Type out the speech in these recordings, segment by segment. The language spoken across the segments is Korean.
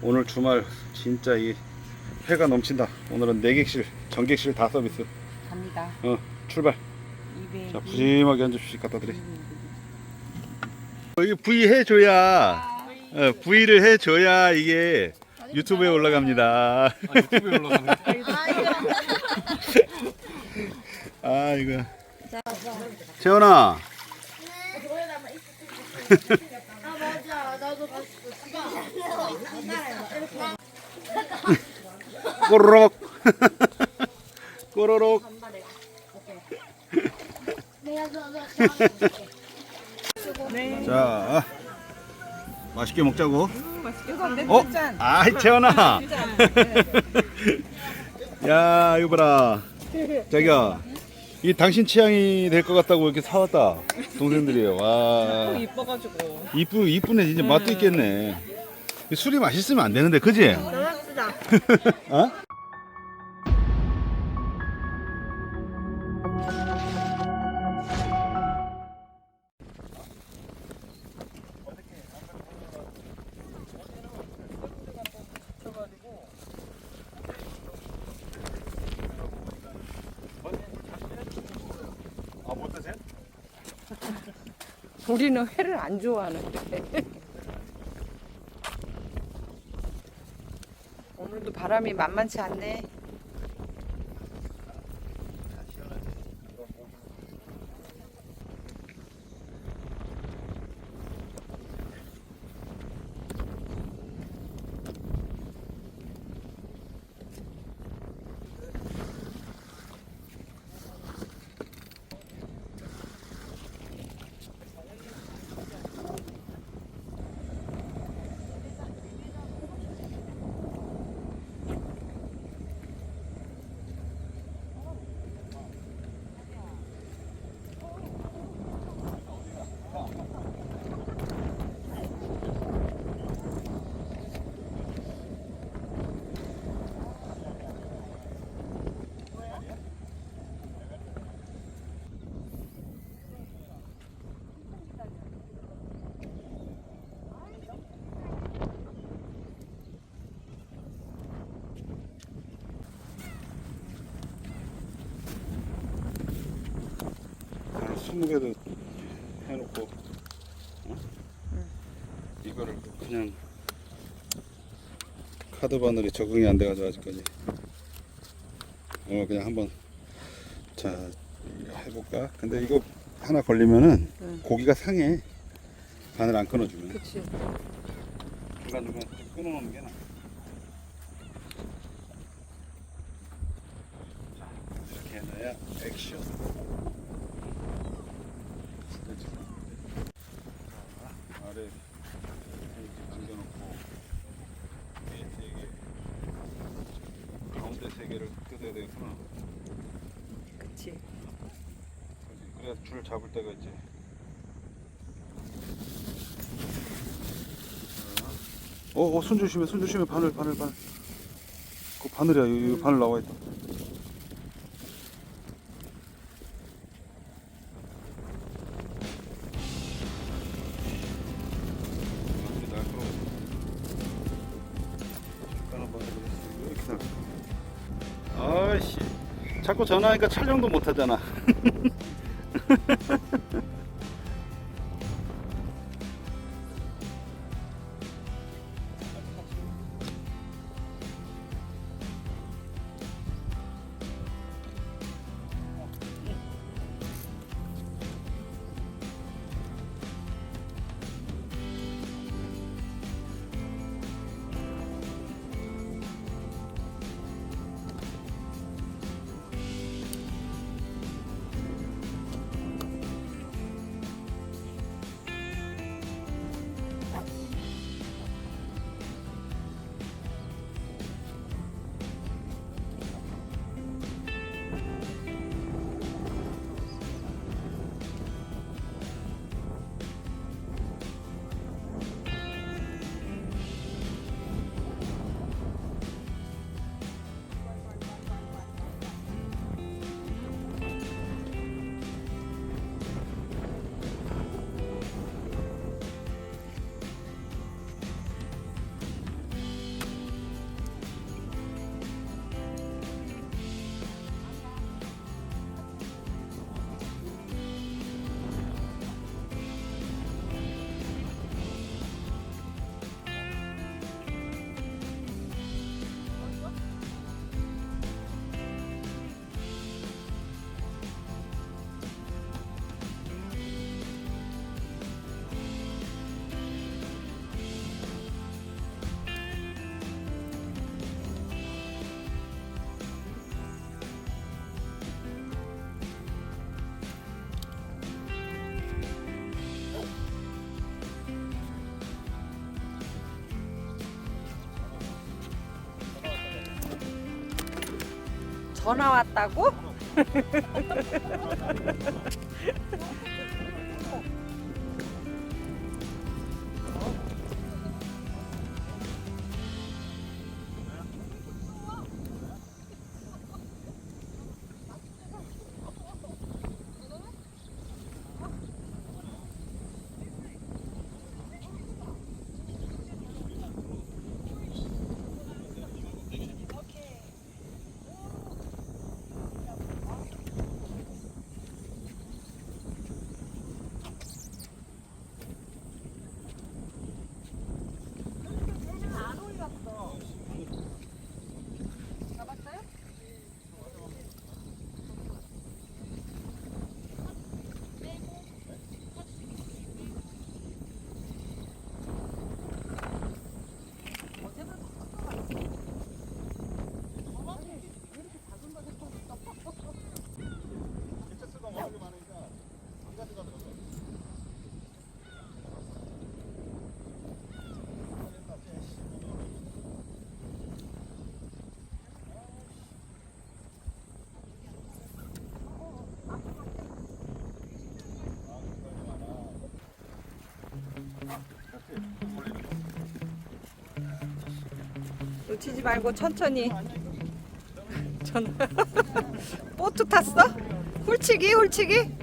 오늘 주말 진짜 이 회가 넘친다. 오늘은 내객실, 전객실 다 서비스. 갑니다. 어, 출발. 200. 자, 한 접시씩 갖다 드리. 여기 V 해줘야, 어, V를 해줘야 이게 유튜브에 올라갑니다. 아, 유튜브에 올라가는 아, 이거. 재원아, 아 봤어 꼬르륵. 꼬르륵. 자, 맛있게 먹자고. 어? 짠. 아이, 재원아. 짠. 야, 이거 봐라. 자기야, 이 당신 취향이 될 것 같다고 이렇게 사왔다. 동생들이에요. 와. 이뻐가지고. 이쁘, 이쁘네. 진짜 맛도 있겠네. 이 술이 맛있으면 안 되는데, 그지? 너무쓰다 어? 우리는 회를 안 좋아하는데. 오늘도 바람이 만만치 않네. 한 20개도 해놓고 어? 이거를 그냥 카드 바늘이 적응이 안 돼가지고 아직까지 어 그냥 한번 자 해볼까 근데 이거 하나 걸리면은 응. 고기가 상해 바늘 안 끊어주면 그치. 중간중간 끊어놓는 게 나아 자, 이렇게 해놔야 액션 아래 이렇게 남겨놓고 위에 세 개, 가운데 세 개를 뜯어야 되겠구나. 그치. 그렇지. 그래야 줄 잡을 때가 있지. 어, 어, 손 조심해, 손 조심해, 바늘, 바늘, 바늘. 그 바늘이야, 여기 바늘 나와 있다. 아이씨, 자꾸 전화하니까 촬영도 못 하잖아. 전화 왔다고? 놓치지 말고 천천히. 전 보트 탔어? 훌치기 훌치기?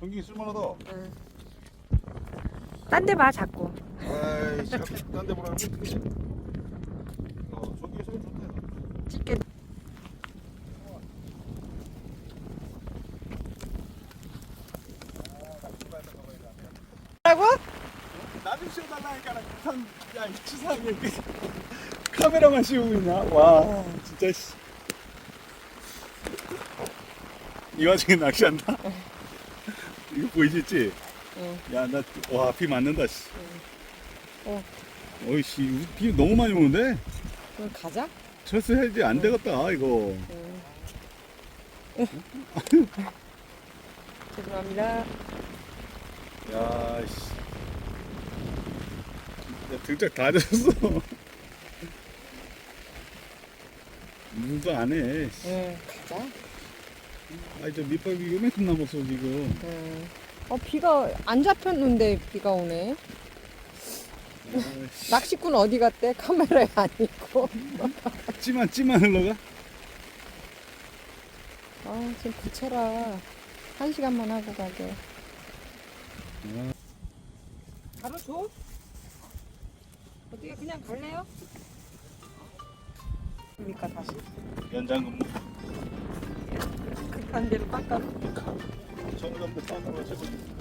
전기 쓸만하다. 딴데 봐 자꾸. 아이씨, 딴데 보라. 어, 전기 소리 좋대. 찍게. 라고? 나좀 씌워달라니까 참, 야, 이 치사하게 카메라만 씌우고 있나? 와, 진짜 씨. 이 와중에 낚시한다? 이거 보이시지? 응. 야, 나, 와, 비 맞는다, 씨. 어. 어이씨, 비 너무 많이 오는데? 그럼 가자. 철수해야지, 안 되겠다, 이거. 죄송합니다. 야, 씨. 야, 등짝 다 젖었어. 물도 안 해. 응 가자. 아이, 저 밑밥이 요만큼 남았어, 지금. 응. 어 비가 안 잡혔는데 비가 오네. 낚시꾼 어디 갔대? 카메라에 안 있고. 찌만 찌만 흘러가? 아, 좀 붙여라. 한 시간만 하고 가게. 바로 줘? 어떻게 그냥 갈래요? 그러니까 다시 연장 근무. 급한 대로 깎아. 정감도 싸느라 저거.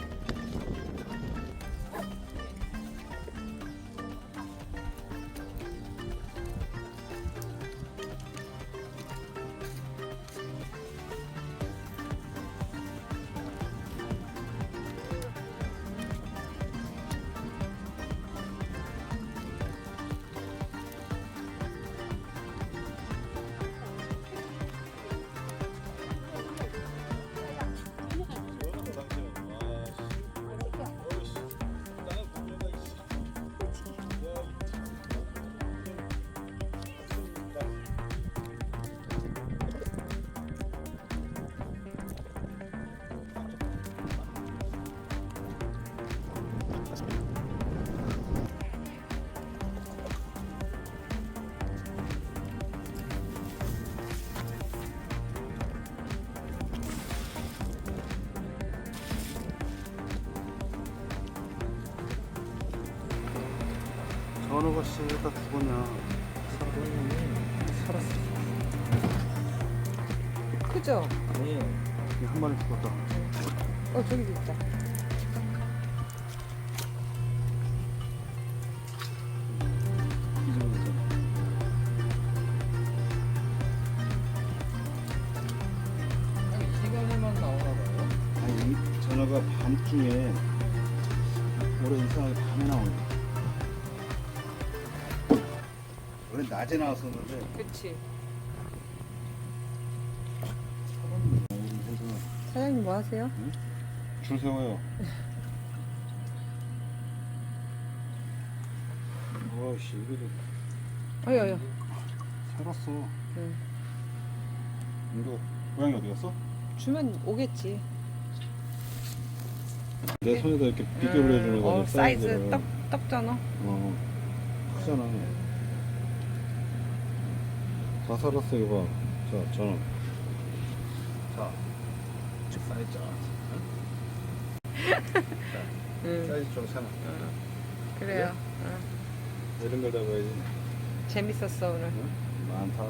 전어가 씨가 죽었냐? 살았어. 크죠? 한 마리 죽었다. 어, 저기도 있다. 이 시간에만 나오나 봐요. 아니 이 전어가 밤중에 올해 이상하게 밤에 나오네. 낮에 나왔었는데 그치. 사장님 뭐 하세요? 줄 세워요. 와씨 이거도 어여, 어여. 살았어. 응. 이거 고양이 어디 갔어? 주면 오겠지. 내 손에다 이렇게 비교를 해주는 거지 어, 사이즈. 떡, 떡잖아. 어 크잖아. 다 살았어 이거 봐. 자 전원. 자 사이즈. 응, 사이즈 좋잖아. 그래요. 이런 걸 잡아야지. 재밌었어, 오늘. 많다.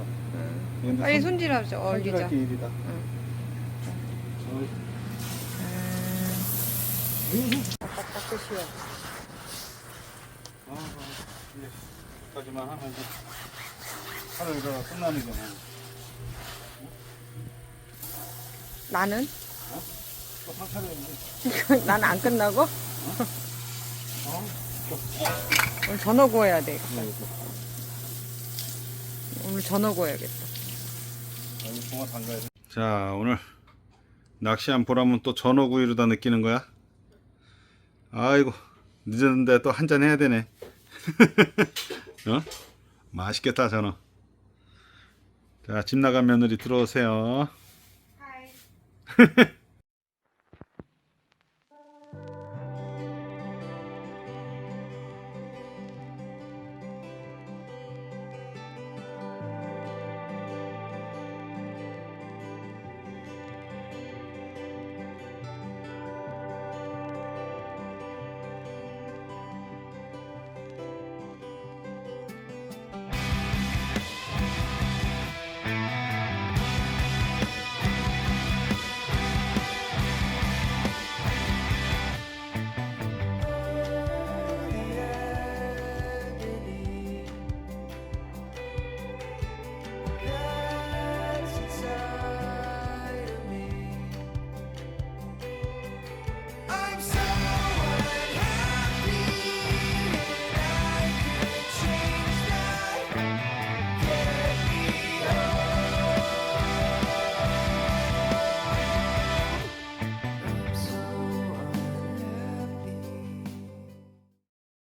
응. 빨리 손- 손질하자, 얼리자. 손질할 게 일이다. 아까 깎으시오. 아, 이제 여기까지만 하면 하루 일과가 끝나는 거네. 나는? 또 상차례인데. 나는 안 끝나고? 오늘 전어 구워야 돼. 오늘 전어 구워야겠다. 여기 봉화 담가야 돼. 자, 오늘 낚시한 보람은 또 전어구이로다 느끼는 거야? 아이고, 늦었는데 또 한잔 해야 되네. 어? 맛있겠다, 전어. 자, 집 나간 며느리 들어오세요.